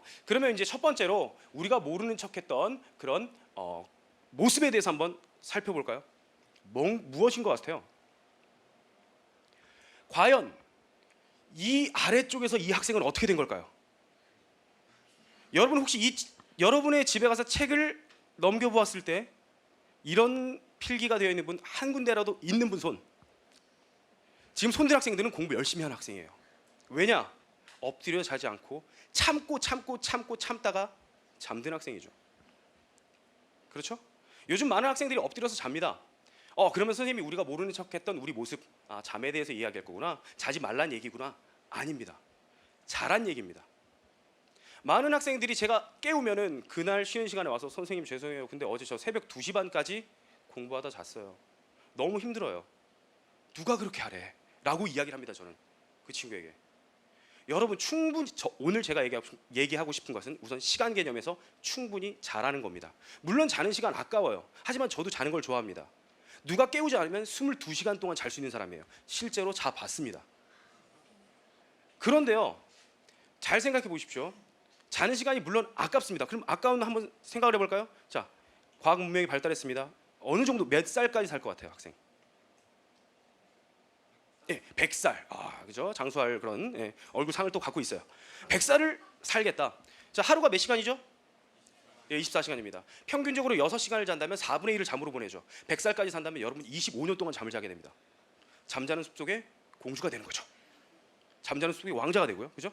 어, 그러면 이제 첫 번째로 우리가 모르는 척했던 그런 어, 모습에 대해서 한번 살펴볼까요? 뭐, 무엇인 것 같아요? 과연 이 아래쪽에서 이 학생은 어떻게 된 걸까요? 여러분 혹시 이 여러분의 집에 가서 책을 넘겨보았을 때 이런 필기가 되어 있는 분 한 군데라도 있는 분 손. 지금 손든 학생들은 공부 열심히 하는 학생이에요. 왜냐? 엎드려 자지 않고 참고 참고 참고 참다가 잠든 학생이죠. 그렇죠? 요즘 많은 학생들이 엎드려서 잡니다. 어 그러면 선생님이 우리가 모르는 척했던 우리 모습 아 잠에 대해서 이야기할 거구나 자지 말란 얘기구나 아닙니다. 잘한 얘기입니다. 많은 학생들이 제가 깨우면은 그날 쉬는 시간에 와서 선생님 죄송해요. 근데 어제 저 새벽 2시 반까지 공부하다 잤어요. 너무 힘들어요. 누가 그렇게 하래? 라고 이야기를 합니다. 저는 그 친구에게. 여러분 충분히 저, 오늘 제가 얘기하고, 싶은 것은 우선 시간 개념에서 충분히 잘하는 겁니다. 물론 자는 시간 아까워요. 하지만 저도 자는 걸 좋아합니다. 누가 깨우지 않으면 22시간 동안 잘 수 있는 사람이에요. 실제로 자 봤습니다. 그런데요. 잘 생각해 보십시오. 자는 시간이 물론 아깝습니다. 그럼 아까운 한번 생각을 해볼까요? 자, 과학 문명이 발달했습니다. 어느 정도 몇 살까지 살 것 같아요, 학생? 예, 100살. 아, 그죠? 장수할 그런 예, 얼굴 상을 또 갖고 있어요. 100살을 살겠다. 자, 하루가 몇 시간이죠? 예, 24시간입니다. 평균적으로 6시간을 잔다면 4분의 1을 잠으로 보내죠. 100살까지 산다면 여러분 25년 동안 잠을 자게 됩니다. 잠자는 숲속의 공주가 되는 거죠. 잠자는 숲속의 왕자가 되고요. 그죠?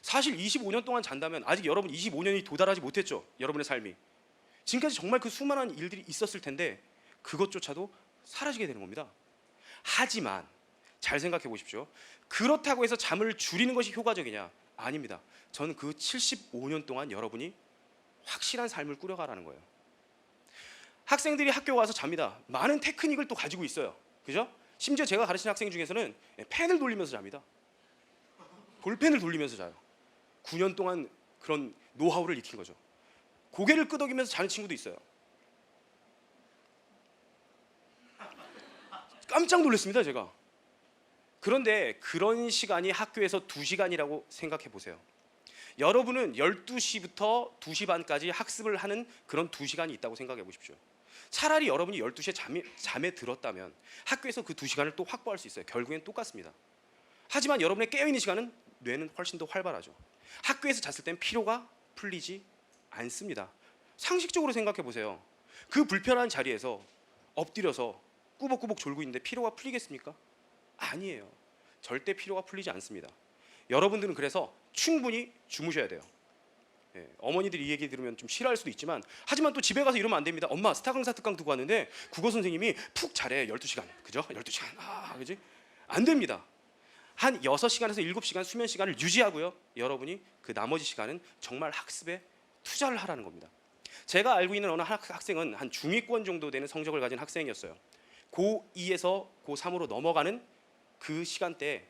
사실 25년 동안 잔다면 아직 여러분 25년이 도달하지 못했죠. 여러분의 삶이. 지금까지 정말 그 수많은 일들이 있었을 텐데 그것조차도 사라지게 되는 겁니다. 하지만 잘 생각해 보십시오. 그렇다고 해서 잠을 줄이는 것이 효과적이냐? 아닙니다. 저는 그 75년 동안 여러분이 확실한 삶을 꾸려가라는 거예요. 학생들이 학교 와서 잡니다. 많은 테크닉을 또 가지고 있어요. 그죠? 심지어 제가 가르치는 학생 중에서는 펜을 돌리면서 잡니다. 볼펜을 돌리면서 자요. 9년 동안 그런 노하우를 익힌 거죠. 고개를 끄덕이면서 자는 친구도 있어요. 깜짝 놀랐습니다, 제가. 그런데 그런 시간이 학교에서 2시간이라고 생각해 보세요. 여러분은 12시부터 2시 반까지 학습을 하는 그런 2시간이 있다고 생각해 보십시오. 차라리 여러분이 12시에 잠에, 잠에 들었다면 학교에서 그 2시간을 또 확보할 수 있어요. 결국엔 똑같습니다. 하지만 여러분의 깨어있는 시간은 뇌는 훨씬 더 활발하죠. 학교에서 잤을 땐 피로가 풀리지 않습니다. 상식적으로 생각해 보세요. 그 불편한 자리에서 엎드려서 꾸벅꾸벅 졸고 있는데 피로가 풀리겠습니까? 아니에요. 절대 피로가 풀리지 않습니다. 여러분들은 그래서 충분히 주무셔야 돼요. 예, 어머니들이 이 얘기 들으면 좀 싫어할 수도 있지만 하지만 또 집에 가서 이러면 안 됩니다. 엄마 스타 강사 특강 두고 왔는데 국어 선생님이 푹 잘해 12시간. 그죠? 12시간. 아, 그지? 안 됩니다. 한 6시간에서 7시간 수면 시간을 유지하고요. 여러분이 그 나머지 시간은 정말 학습에 투자를 하라는 겁니다. 제가 알고 있는 어느 학- 학생은 한 중위권 정도 되는 성적을 가진 학생이었어요. 고2에서 고3으로 넘어가는 그 시간대에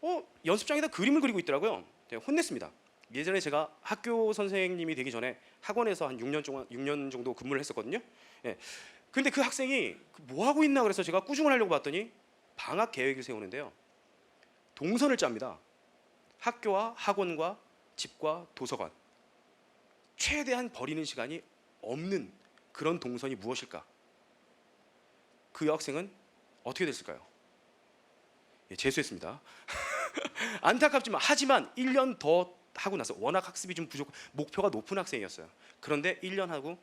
어, 연습장에다 그림을 그리고 있더라고요. 제가 혼냈습니다. 예전에 제가 학교 선생님이 되기 전에 학원에서 한 6년 동안 6년 정도 근무를 했었거든요. 예. 근데 그 학생이 뭐 하고 있나 그래서 제가 꾸중을 하려고 봤더니 방학 계획을 세우는데요. 동선을 짭니다. 학교와 학원과 집과 도서관 최대한 버리는 시간이 없는 그런 동선이 무엇일까? 그 여학생은 어떻게 됐을까요? 예, 재수했습니다. 안타깝지만 하지만 1년 더 하고 나서 워낙 학습이 좀 부족 목표가 높은 학생이었어요. 그런데 1년 하고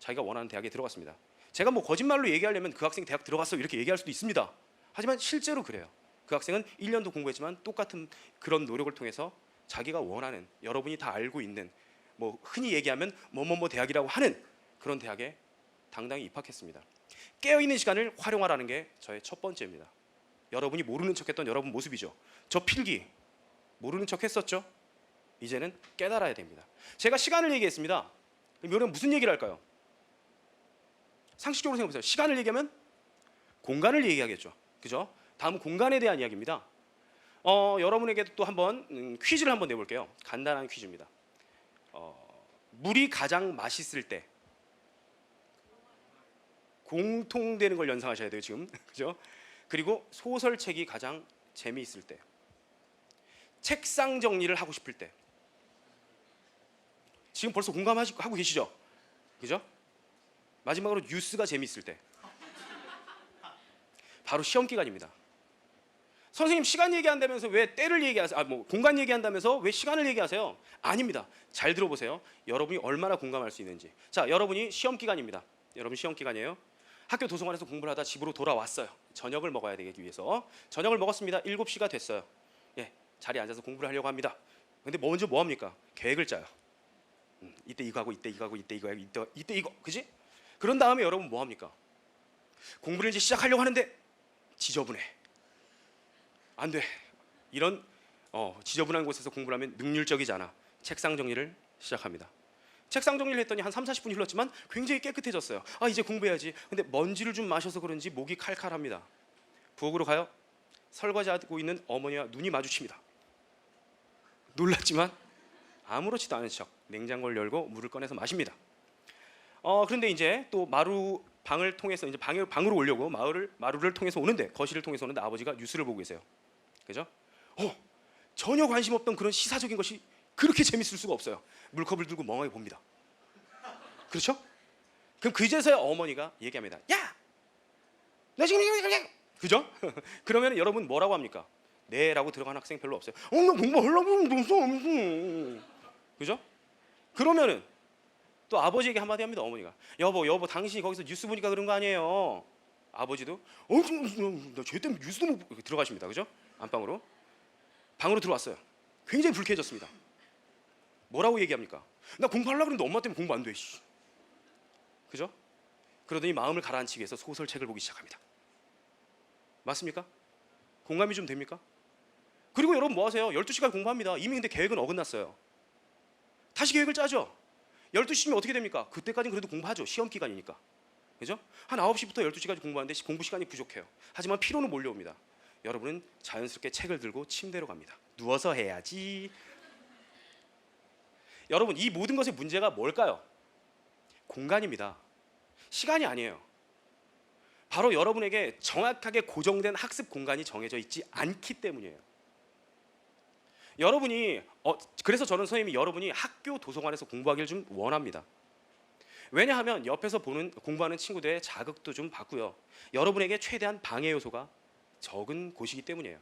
자기가 원하는 대학에 들어갔습니다. 제가 뭐 거짓말로 얘기하려면 그 학생 대학 들어갔어 이렇게 얘기할 수도 있습니다. 하지만 실제로 그래요. 그 학생은 1년도 공부했지만 똑같은 그런 노력을 통해서 자기가 원하는 여러분이 다 알고 있는 뭐 흔히 얘기하면 뭐뭐뭐 대학이라고 하는 그런 대학에 당당히 입학했습니다. 깨어 있는 시간을 활용하라는 게 저의 첫 번째입니다. 여러분이 모르는 척했던 여러분 모습이죠. 저 필기 모르는 척했었죠. 이제는 깨달아야 됩니다. 제가 시간을 얘기했습니다. 여러분 무슨 얘기를 할까요? 상식적으로 생각해 보세요. 시간을 얘기하면 공간을 얘기하겠죠. 그죠? 다음 공간에 대한 이야기입니다. 어, 여러분에게 또 한번 음, 퀴즈를 한번 내볼게요. 간단한 퀴즈입니다. 어, 물이 가장 맛있을 때 공통되는 걸 연상하셔야 돼요 지금 그죠? 그리고 소설책이 가장 재미있을 때 책상 정리를 하고 싶을 때 지금 벌써 공감하고 계시죠? 그죠? 마지막으로 뉴스가 재미있을 때 바로 시험 기간입니다. 선생님 시간 얘기한다면서 왜 때를 얘기하세요? 아 뭐 공간 얘기한다면서 왜 시간을 얘기하세요? 아닙니다. 잘 들어보세요. 여러분이 얼마나 공감할 수 있는지. 자, 여러분이 시험 기간입니다. 여러분 시험 기간이에요. 학교 도서관에서 공부를 하다 집으로 돌아왔어요. 저녁을 먹어야 되기 위해서 저녁을 먹었습니다. 7시가 됐어요. 예, 자리에 앉아서 공부를 하려고 합니다. 근데 먼저 뭐 합니까? 계획을 짜요. 음, 이때 이거 하고 이때 이거 하고 이때 이거 하고 이때 이때 이거 그지? 그런 다음에 여러분 뭐 합니까? 공부를 이제 시작하려고 하는데 지저분해. 안 돼. 이런 어, 지저분한 곳에서 공부를 하면 능률적이지 않아. 책상 정리를 시작합니다. 책상 정리를 했더니 한 3, 40분이 흘렀지만 굉장히 깨끗해졌어요. 아, 이제 공부해야지. 근데 먼지를 좀 마셔서 그런지 목이 칼칼합니다. 부엌으로 가요. 설거지하고 있는 어머니와 눈이 마주칩니다. 놀랐지만 아무렇지도 않은 척 냉장고를 열고 물을 꺼내서 마십니다. 어, 그런데 이제 또 마루 방을 통해서 이제 방에, 방으로 오려고 마을을 마루를 통해서 오는데 거실을 통해서 오는데 아버지가 뉴스를 보고 계세요. 그죠? 어, 전혀 관심 없던 그런 시사적인 것이 그렇게 재밌을 수가 없어요. 물컵을 들고 멍하게 봅니다. 그렇죠? 그럼 그제서야 어머니가 얘기합니다. 야, 나 지금 이거 이거 그죠? 그러면 여러분 뭐라고 합니까? 네라고 들어간 학생 별로 없어요. 어, 나 공부 하려고 없어, 없어. 그죠? 그러면은 또 아버지에게 한마디 합니다. 어머니가 여보, 여보, 당신이 거기서 뉴스 보니까 그런 거 아니에요? 아버지도 어, 나쟤 때문에 뉴스도 못 들어가십니다. 그죠? 안방으로 방으로 들어왔어요. 굉장히 불쾌해졌습니다. 뭐라고 얘기합니까? 나 공부하려고 그랬는데 엄마 때문에 공부 안 돼. 씨. 그죠? 그러더니 마음을 가라앉히기 위해서 소설책을 보기 시작합니다. 맞습니까? 공감이 좀 됩니까? 그리고 여러분 뭐 하세요? 12시간 공부합니다. 이미 근데 계획은 어긋났어요. 다시 계획을 짜죠. 12시면 어떻게 됩니까? 그때까지는 그래도 공부하죠. 시험 기간이니까. 그죠? 한 9시부터 12시까지 공부하는데 공부 시간이 부족해요. 하지만 피로는 몰려옵니다. 여러분은 자연스럽게 책을 들고 침대로 갑니다. 누워서 해야지. 여러분 이 모든 것의 문제가 뭘까요? 공간입니다. 시간이 아니에요. 바로 여러분에게 정확하게 고정된 학습 공간이 정해져 있지 않기 때문이에요. 여러분이 어, 그래서 저는 선생님이 여러분이 학교 도서관에서 공부하기를 좀 원합니다. 왜냐하면 옆에서 보는 공부하는 친구들의 자극도 좀 받고요. 여러분에게 최대한 방해 요소가 적은 곳이기 때문이에요.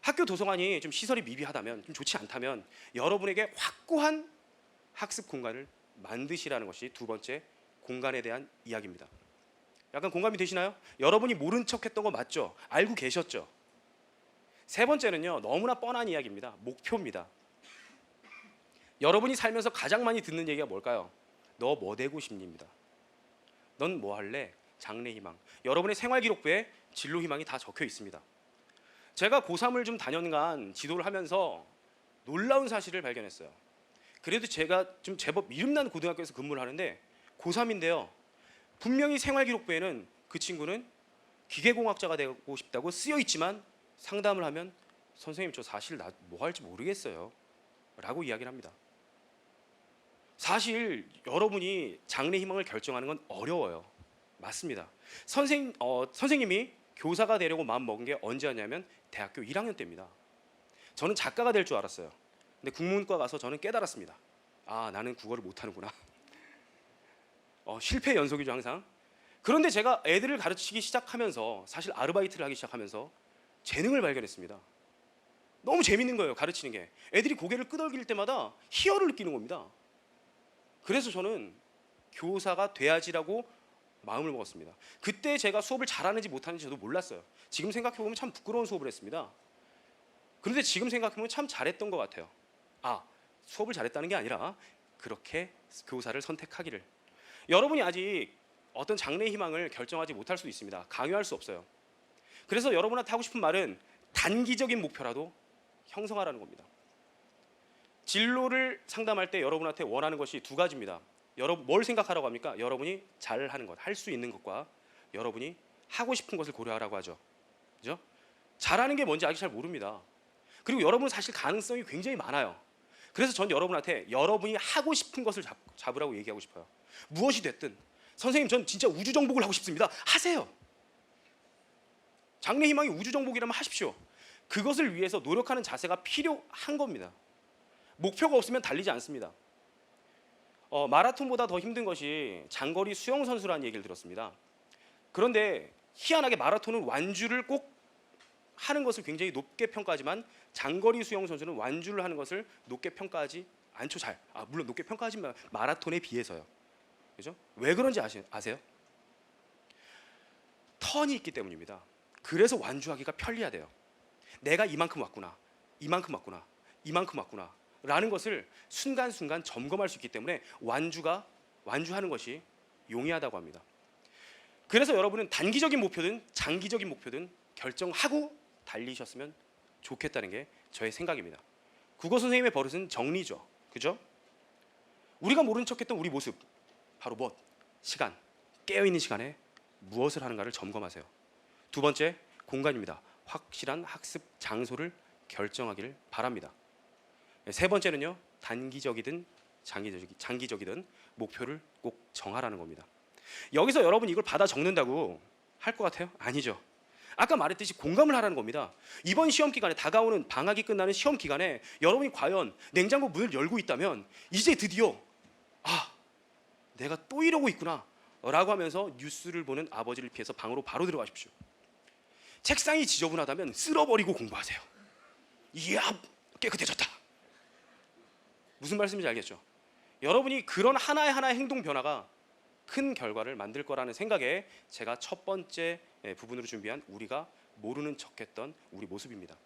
학교 도서관이 좀 시설이 미비하다면 좀 좋지 않다면 여러분에게 확고한 학습 공간을 만드시라는 것이 두 번째 공간에 대한 이야기입니다. 약간 공감이 되시나요? 여러분이 모른 척했던 거 맞죠? 알고 계셨죠? 세 번째는요 너무나 뻔한 이야기입니다. 목표입니다. 여러분이 살면서 가장 많이 듣는 얘기가 뭘까요? 너 뭐 되고 싶니입니다. 넌 뭐 할래? 장래 희망. 여러분의 생활 기록부에 진로 희망이 다 적혀 있습니다. 제가 고3을 좀 다년간 지도를 하면서 놀라운 사실을 발견했어요. 그래도 제가 좀 제법 이름난 고등학교에서 근무를 하는데 고3인데요. 분명히 생활 기록부에는 그 친구는 기계공학자가 되고 싶다고 쓰여 있지만 상담을 하면 선생님 저 사실 나 뭐 할지 모르겠어요. 라고 이야기를 합니다. 사실 여러분이 장래 희망을 결정하는 건 어려워요. 맞습니다. 선생 어, 선생님이 교사가 되려고 마음 먹은 게 언제였냐면 대학교 1학년 때입니다. 저는 작가가 될 줄 알았어요. 근데 국문과 가서 저는 깨달았습니다. 아 나는 국어를 못하는구나. 어, 실패 연속이죠 항상. 그런데 제가 애들을 가르치기 시작하면서 사실 아르바이트를 하기 시작하면서 재능을 발견했습니다. 너무 재밌는 거예요 가르치는 게. 애들이 고개를 끄덕일 때마다 희열을 느끼는 겁니다. 그래서 저는 교사가 돼야지라고 마음을 먹었습니다. 그때 제가 수업을 잘하는지 못하는지 저도 몰랐어요. 지금 생각해 보면 참 부끄러운 수업을 했습니다. 그런데 지금 생각해 보면 참 잘했던 것 같아요. 아 수업을 잘했다는 게 아니라 그렇게 교사를 선택하기를. 여러분이 아직 어떤 장래 희망을 결정하지 못할 수 있습니다. 강요할 수 없어요. 그래서 여러분한테 하고 싶은 말은 단기적인 목표라도 형성하라는 겁니다. 진로를 상담할 때 여러분한테 원하는 것이 두 가지입니다. 여러분 뭘 생각하라고 합니까? 여러분이 잘하는 것, 할 수 있는 것과 여러분이 하고 싶은 것을 고려하라고 하죠. 그죠? 잘하는 게 뭔지 아직 잘 모릅니다. 그리고 여러분은 사실 가능성이 굉장히 많아요. 그래서 전 여러분한테 여러분이 하고 싶은 것을 잡, 잡으라고 얘기하고 싶어요. 무엇이 됐든 선생님 전 진짜 우주 정복을 하고 싶습니다. 하세요. 장래 희망이 우주 정복이라면 하십시오. 그것을 위해서 노력하는 자세가 필요한 겁니다. 목표가 없으면 달리지 않습니다. 어, 마라톤보다 더 힘든 것이 장거리 수영 선수라는 얘기를 들었습니다. 그런데 희한하게 마라톤은 완주를 꼭 하는 것을 굉장히 높게 평가하지만 장거리 수영 선수는 완주를 하는 것을 높게 평가하지 않죠. 잘. 아, 물론 높게 평가하지만 마라톤에 비해서요. 그죠? 왜 그런지 아시, 아세요? 턴이 있기 때문입니다. 그래서 완주하기가 편리하대요. 내가 이만큼 왔구나. 이만큼 왔구나. 이만큼 왔구나. 라는 것을 순간순간 점검할 수 있기 때문에 완주가 완주하는 것이 용이하다고 합니다. 그래서 여러분은 단기적인 목표든 장기적인 목표든 결정하고 달리셨으면 좋겠다는 게 저의 생각입니다. 국어 선생님의 버릇은 정리죠. 그죠? 우리가 모른 척했던 우리 모습 바로 무엇? 시간. 깨어 있는 시간에 무엇을 하는가를 점검하세요. 두 번째 공간입니다. 확실한 학습 장소를 결정하기를 바랍니다. 네, 세 번째는요 단기적이든 장기적, 장기적이 든 목표를 꼭 정하라는 겁니다. 여기서 여러분 이걸 받아 적는다고 할 것 같아요? 아니죠. 아까 말했듯이 공감을 하라는 겁니다. 이번 시험 기간에 다가오는 방학이 끝나는 시험 기간에 여러분이 과연 냉장고 문을 열고 있다면 이제 드디어 아 내가 또 이러고 있구나 라고 하면서 뉴스를 보는 아버지를 피해서 방으로 바로 들어가십시오. 책상이 지저분하다면 쓸어버리고 공부하세요. 이야 깨끗해졌다. 무슨 말씀인지 알겠죠? 여러분이 그런 하나의 하나의 행동 변화가 큰 결과를 만들 거라는 생각에 제가 첫 번째 예, 부분으로 준비한 우리가 모르는 척했던 우리 모습입니다.